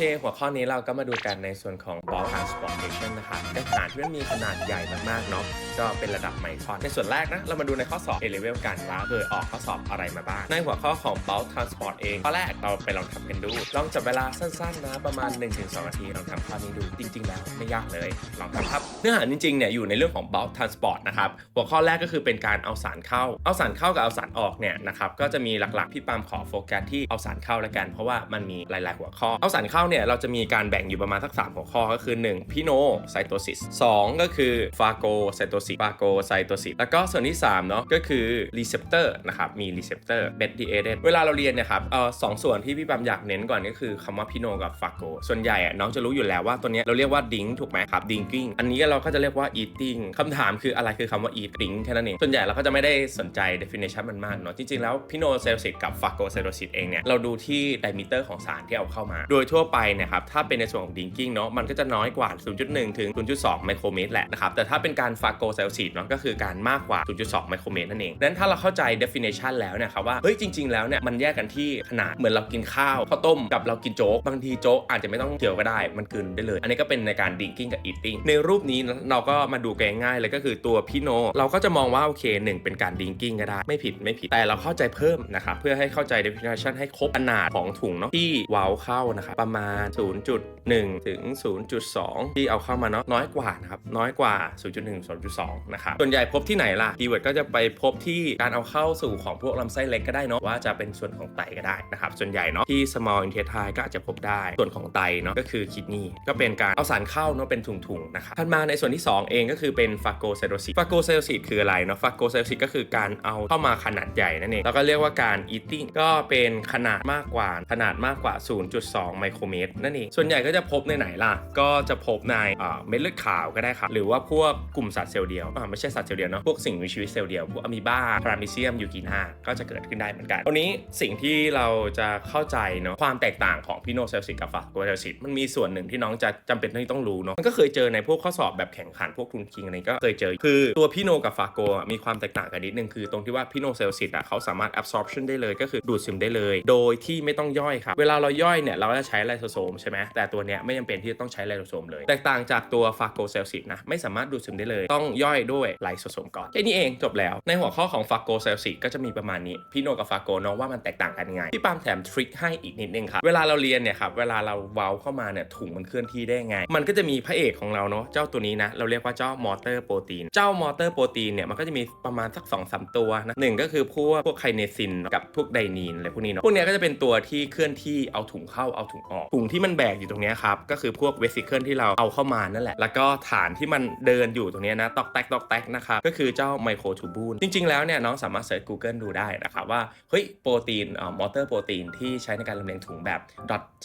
เคหัวข้อนี้เราก็มาดูกันในส่วนของ bulk transportation นะครับเป็นฐานที่มันมีขนาดใหญ่มากๆเนาะก็เป็นระดับไมครอน ในส่วนแรกนะ เรามาดูในข้อสอบ A level กันว่าเคยออกข้อสอบอะไรมาบ้าง ในหัวข้อของ bulk transport เองข้อแรกเราไปลองทำกันดู ลองจับเวลาสั้นๆนะประมาณ 1-2นาทีลองทำข้อนี้ดูจริง ๆ แล้วไม่ยากเลยลองทำครับเนื้อหาจริงๆเนี่ยอยู่ในเรื่องของ bulk transport นะครับหัวข้อแรกก็คือเป็นการเอาสารเข้า เอาสารเข้ากับเอาสารออกเนี่ยนะครับก็จะมีหลักๆพี่ปามขอโฟกัสที่เอาสารเข้าแล้วกัน เพราะว่ามันมีหลาย ๆ หัวข้อเอาสารเข้าเนี่ยเราจะมีการแบ่งอยู่ประมาณสัก 3 หัวข้อก็คือ 1. พิโนไซโตซิส2ก็คือฟาโกไซโตซิสฟาโกไซโตซิสแล้วก็ส่วนที่3เนาะก็คือรีเซพเตอร์นะครับมีรีเซพเตอร์เบดดีเอเดเวลาเราเรียนเนี่ยครับเออสองส่วนที่พี่ปามอยากเน้นก่อนก็คือคำว่าพิโนกับฟาโกส่วนใหญ่อะน้องจะรู้อยู่แล้วว่าตัวเนี้ยเราเรียกว่าดิงถูกไหมครับดิงกิ้งอันนี้เราก็จะเรียกว่า eating คำถามคืออะไรคือคำว่า eating แค่นั้นเองส่วนใหญ่เราก็จะไม่ได้สนใจ definition มันมากเนาะจริงๆแล้วพิโนไซโตซิสกับฟาโกไซโตซิสเองเนี่ยเราดูที่ไดมิเตอร์ของสารที่เอาเข้ามา โดยทั่วไปนี่ยครับถ้าเป็นในส่วนของดิงกิ้งเนาะมันก็จะน้อยกว่า 0.1 ถึง 0.2 ไมโครเมตรแหละนะครับแต่ถ้าเป็นการฟาโกไซโตซิสเนาะก็คือการมากกว่า 0.2 ไมโครเมตรนั่นเองดังนั้นถ้าเราเข้าใจ definition แล้วเนี่ยครับว่าเฮ้ยจริง ๆ แล้วเนี่ยมันแยกกันที่ขนาดเหมือนเรากินข้าวข้าวต้มกับเรากินโจ๊กบางทีโจ๊กอาจจะไม่ต้องเกี่ยวก็ได้มันกลืนได้เลย อันนี้ก็เป็นในการดิงกิ้งกับ eating ในรูปนี้เราก็มาดูกันง่ายๆเลยก็คือตัวพี่โนเราก็จะมองว่าโอเคหนึ่งเป็นการดิงกิ้งก็ได้ไม่ผิดไม่ผิดแต่เราเข้าใจเพิ่มนะครับเพื่อให้เข้าใจ definition ให้ครบขนาดของถุงเนาะที่เว้าเข้านะครับประมาณ0.1 ถึง 0.2 ที่เอาเข้ามาเนาะน้อยกว่านะครับน้อยกว่า 0.1 0.2 นะครับ ส่วนใหญ่พบที่ไหนล่ะคีย์เวิร์ดก็จะไปพบที่การเอาเข้าสู่ของพวกลำไส้เล็กก็ได้เนาะว่าจะเป็นส่วนของไตก็ได้นะครับส่วนใหญ่เนาะที่ small intestine ก็อาจจะพบได้ส่วนของไตเนาะก็คือคิดนีก็เป็นการเอาสารเข้าเนาะเป็นถุงๆนะครับถัดมาในส่วนที่ 2 เองก็คือเป็นฟาโกไซโตซิสฟาโกไซโตซิสคืออะไรเนาะฟาโกไซโตซิสก็คือการเอาเข้ามาขนาดใหญ่นั่นเองแล้วก็เรียกว่าการ eating ก็เป็นขนาดมากกว่าขนาดมากกว่า 0.2 ไมโครเมตรนั่นเอง ส่วนใหญ่ก็จะพบในไหนล่ะ ก็จะพบในเม็ดเลือดขาวก็ได้ครับ หรือว่าพวกกลุ่มสัตว์เซลล์เดียวไม่ใช่สัตว์เซลล์เดียวเนาะ พวกสิ่งมีชีวิตเซลล์เดียว พวกอะมีบาพารามิเซียม ยูกินาก็จะเกิดขึ้นได้เหมือนกันตรงนี้สิ่งที่เราจะเข้าใจเนาะ ความแตกต่างของพิโนเซลซิสกับฟาโกเซลซิสมันมีส่วนหนึ่งที่น้องจะจำเป็นที่ต้องรู้เนาะ มันก็เคยเจอในพวกข้อสอบแบบแข่งขัน พวกทุนคิงอะไรก็เคยเจอ คือตัวพิโนกับฟาโกมีความแตกต่างกันนิดนึงคือตรงที่ว่าพิโนเซลซิสอะเขาสามารถ absorption ได้เลยก็คือดูดซึมได้เลย โดยที่ไม่ต้องย่อยครับเวลาเราย่อยเนี่ยเราจะใช้ไลโซโซมใช่ไหมแต่ตัวเนี้ยไม่จำเป็นที่จะต้องใช้ไลโซโซมเลย แตกต่างจากตัวฟาโกเซลซิสนะไม่สามารถดูดซึมได้เลย ต้องย่อยด้วยไลโซโซมก่อนแค่นี้เองจบแล้ว ในหัวข้อของฟาโกเซลซิสก็จะมีประมาณนี้พิโนกับฟาโกเนาะว่ามันแตกต่างกันยังไงพี่ปามแถมทริคให้อีกนิดนึงครับเวลาเราเรียนเนี่ยครับเวลาเราเว้าเข้ามาเนี่ยถุงมันเคลื่อนที่ได้ไง มันก็จะมีพระเอกของเราเนาะเจ้าตัวนี้นะเราเรียกว่าเจ้ามอเตอร์โปรตีนเจ้ามอเตอร์โปรตีนเนี่ยมันก็จะมีประมาณสัก2อสตัวนะหนึ่งก็คือพวกพวกไคเนซินกับพวกไดนีนอะไรพวกนี้เนาะพวกเนี้ยก็จะเป็นตัวที่เคลื่อนที่เอาถุงเข้าเอาถุงออกถุงที่มันแบกอยู่ตรงนี้ครับ ก็คือพวกเวสิเคิลที่เราเอาเข้ามานั่นแหละ แล้วก็ฐานที่มันเดินอยู่ตรงนี้นะ ตอกแตกตอกแตกนะครับ ก็คือเจ้าไมโครทูบูลจริง ๆ แล้วเนี่ยน้องสามารถเสิร์ช Google ดูได้นะครับว่า เฮ้ยโปรตีนอ่ามอเตอร์โปรตีนที่ใช้ในการลำเลียงถุงแบบ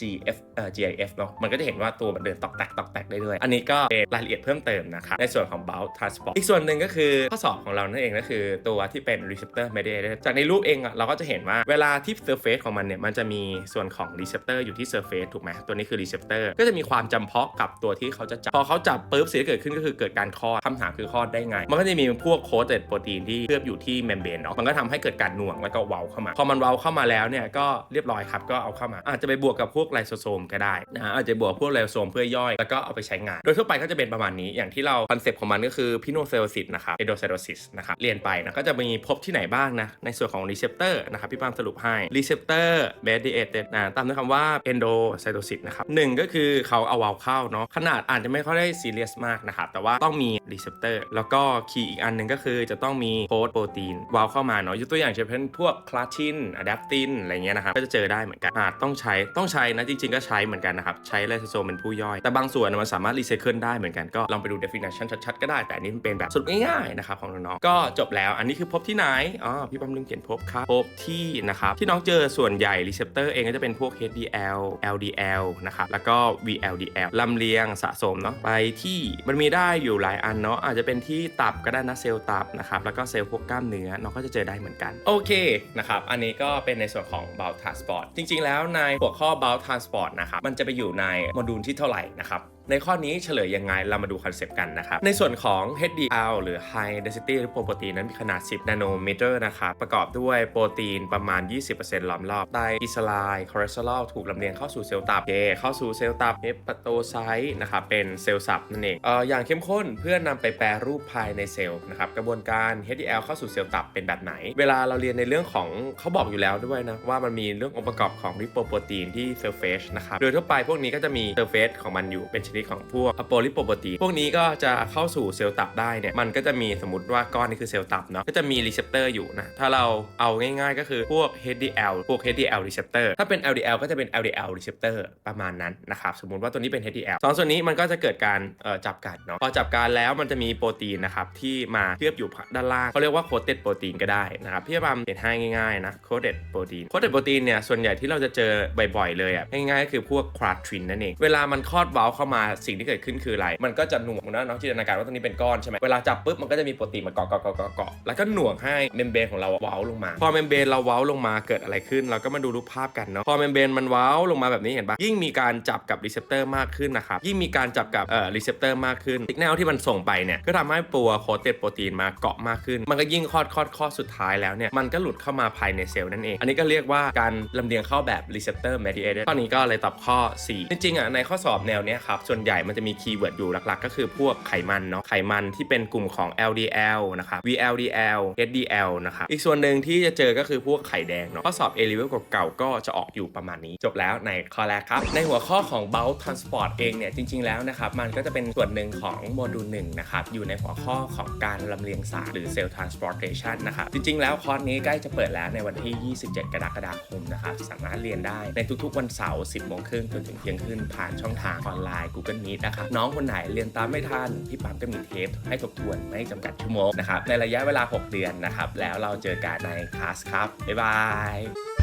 .gf เอ่อ gif เนาะมันก็จะเห็นว่าตัวมันเดินตอกแตกตอกแตกได้ด้วย อันนี้ก็เป็นรายละเอียดเพิ่มเติมนะครับในส่วนของ bulk transport อีกส่วนหนึ่งก็คือข้อสอบของเรานั่นเองก็คือตัวที่เป็น receptor mediated จากในรูปเองอะเราก็จะเห็นว่าเวลาที่ surface ของมันเนี่ยมันจะมีส่วนของ receptor อยู่ที่ surface ถูกไหมตัวนี้คือ receptor ก็จะมีความจำเพาะกับตัวที่เขาจะจับ พอเขาจับปุ๊บสิ่งที่เกิดขึ้นก็คือเกิดการคลอดคำถามคือคลอดได้ไง มันก็จะมีพวกโคเ e d โปรตีนที่เคลือบอยู่ที่เมมเบรนเนาะมันก็ทำให้เกิดการหน่วงแล้วก็เว้าเข้ามา พอมันเว้าเข้ามาแล้วเนี่ยก็เรียบร้อยครับก็เอาเข้ามา อาจจะไปบวกกับพวกไลโซโซมก็ได้นะฮะอาจจะบวกพวกไลโซโซมเพื่อย่อยแล้วก็เอาไปใช้งาน โดยทั่วไปก็จะเป็นประมาณนี้อย่างที่เราคอนเซปต์ของมันก็คือพิโนเซลซิสนะครับเอโดไซโดซิสนะครับเรียนไปนะก็จะมีพบที่ไหนบ้างนะในส่วนของรีเซพเตอร์นะครับพี่ปามสรุปให้รีเซพเตอร์เบดเอตนะตามด้วยคำว่าเอนโดไซโตซิสนะครับหนึ่งก็คือเขาเอาวาลเข้าเนาะขนาดอาจจะไม่ค่อยได้ซีเรียสมากนะครับแต่ว่าต้องมีรีเซพเตอร์แล้วก็คีย์อีกอันหนึ่งก็คือจะต้องมีโค้ดโปรตีนวาลเข้ามาเนาะยกตัวอย่างเช่นพวกคลาชินอะแดปตินอะไรเงี้ยนะครับก็จะเจอได้เหมือนกันอาจต้องใช้ต้องใช้นะจริง ๆ ก็ใช้เหมือนกันนะครับใช้ไลโซโซมเป็นผู้ย่อย แต่บางส่วนมันสามารถรีไซเคิลได้เหมือนกันก็ลองไปดู definition ชัดๆก็ได้แต่นนี้มันเป็นแบบสรุปง่ายๆนะครับของน้องๆก็จบแล้วอันนี้คือพบที่ไหนอ๋อพี่ปั๊มลืมเขียนพบครับพบที่นะครับที่น้องเจอส่วนใหญ่รีเซพเตอร์เองก็จะเป็นพวก HDL LDL นะครับแล้วก็ VLDL ลำเลียงสะสมเนาะไปที่มันมีได้อยู่หลายอันเนาะอาจจะเป็นที่ตับก็ได้นะเซลล์ตับนะครับแล้วก็เซลล์พวกกล้ามเนื้อน้องก็จะเจอได้เหมือนกัน โอเคนะครับอันนี้ก็เป็นในส่วนของ bulk transport จริง ๆ แล้วในหัวข้อ bulk transport นะครับมันจะไปอยู่ในโมดูลที่เท่าไหร่นะครับ ในข้อนี้เฉลยยังไงเรามาดูคอนเซปต์กันนะครับ ในส่วนของ HDL หรือ High Density Lipoprotein นั้นมีขนาด 10 นาโนเมตรนะครับ ประกอบด้วยโปรตีนประมาณ 20%ล้อมรอบไตรกลีเซอไรด์คอเลสเตอรอลถูกลำเลียงเข้าสู่เซลล์ตับเเข้าสู่เซลล์ตับเฮปโตไซต์นะครับเป็นเซลล์สับนั่นเองเอ่ออย่างเข้มข้นเพื่อนำไปแปรรูปภายในเซลล์นะครับกระบวนการ HDL เข้าสู่เซลล์ตับเป็นแบบไหน เวลาเราเรียนในเรื่องของเขาบอกอยู่แล้วด้วยนะว่ามันมีเรื่ององค์ประกอบของริโปโปรตีนที่เซลล์เฟสนะครับโดยทั่วไปพวกนี้ก็จะมีเซลล์เฟสของมันอยู่เป็นชนิดของพวกอะโปลิโปโปรตีนพวกนี้ก็จะเข้าสู่เซลล์ตับได้เนี่ยมันก็จะมีสมมติว่าก้อนนี้คือเซลล์ตับเนาะก็จะมีรีเซพเตอร์อยู่นะถ้าเราเอาง่ายๆ ก็คือพวก HDL พวก HDL receptor ถ้าเป็น LDL ก็จะเป็น LDL receptor ประมาณนั้นนะครับสมมติว่าตัวนี้เป็น HDL สองส่วนนี้มันก็จะเกิดการจับกันเนาะพอจับกันแล้วมันจะมีโปรตีนนะครับที่มาเคลือบอยู่ด้านล่างเขาเรียกว่า coated protein ก็ได้นะครับพี่บามเห็นให้ง่ายๆนะ coated protein coated protein เนี่ยส่วนใหญ่ที่เราจะเจอบ่อยๆเลยอะง่ายๆก็คือพวก cratrin นั่นเองเวลามันคลอดเว้าเข้ามาสิ่งที่เกิดขึ้นคืออะไร มันก็จะหน่วงนะเนาะจินตนาการว่าตรงนี้เป็นก้อนใช่ไหมเวลาจับปุ๊บมันก็จะมีโปรตีนมาเกาะเกาะเกาะเกาะแล้วก็หน่วงให้เมมเบรนของเราเว้าลงมา พอเมมเบรนเราเว้าลงมาเกิดอะไรขึ้น เราก็มาดูรูปภาพกันเนาะพอเมมเบรนมันเว้าลงมาแบบนี้เห็นปะยิ่งมีการจับกับรีเซพเตอร์มากขึ้นนะครับยิ่งมีการจับกับเอ่อรีเซพเตอร์มากขึ้นสัญญาณที่มันส่งไปเนี่ยก็ทำให้ตัวโคเตดโปรตีนมาเกาะมากขึ้น มันก็ยิ่งคลอดคลอดคลอดสุดท้ายแล้วเนี่ยมันก็หลุดเข้ามาภายในเซลล์นั่นเอง อันนี้ก็เรียกว่าการลำเลียงเข้าแบบ receptor mediated ข้อนี้ก็เลยตอบข้อ 4 จริงๆอะในข้อสอบแนวเนี้ยครับส่วนใหญ่มันจะมีคีย์เวิร์ดอยู่หลักๆ ก็คือพวกไขมันเนาะไขมันที่เป็นกลุ่มของ LDL นะครับ VLDL HDL นะครับอีกส่วนหนึ่งที่จะเจอก็คือพวกไข่แดงเนาะข้อสอบ A level เก่าๆก็จะออกอยู่ประมาณนี้ จบแล้วในข้อแรกครับ ในหัวข้อของ bulk transport เองเนี่ยจริง ๆแล้วนะครับมันก็จะเป็นส่วนหนึ่งของโมดูลหนึ่งนะครับอยู่ในหัวข้อของการลำเลียงสารหรือ cell transportation นะครับจริง ๆ แล้วคอร์สนี้ใกล้จะเปิดแล้วในวันที่ 27 กรกฎาคมนะครับสามารถเรียนได้ในทุกๆ วันเสาร์ 10โมงครึ่งจนถึงเที่ยงคืนผ่านช่องทางออนไลน์ Google Meet นะครับน้องคนไหนเรียนตามไม่ทันพี่ปั๊มก็มีเทปให้ทบทวนไม่จำกัดชั่วโมงนะครับในระยะเวลา 6 เดือนนะครับแล้วเราเจอกันในคลาสครับบ๊ายบาย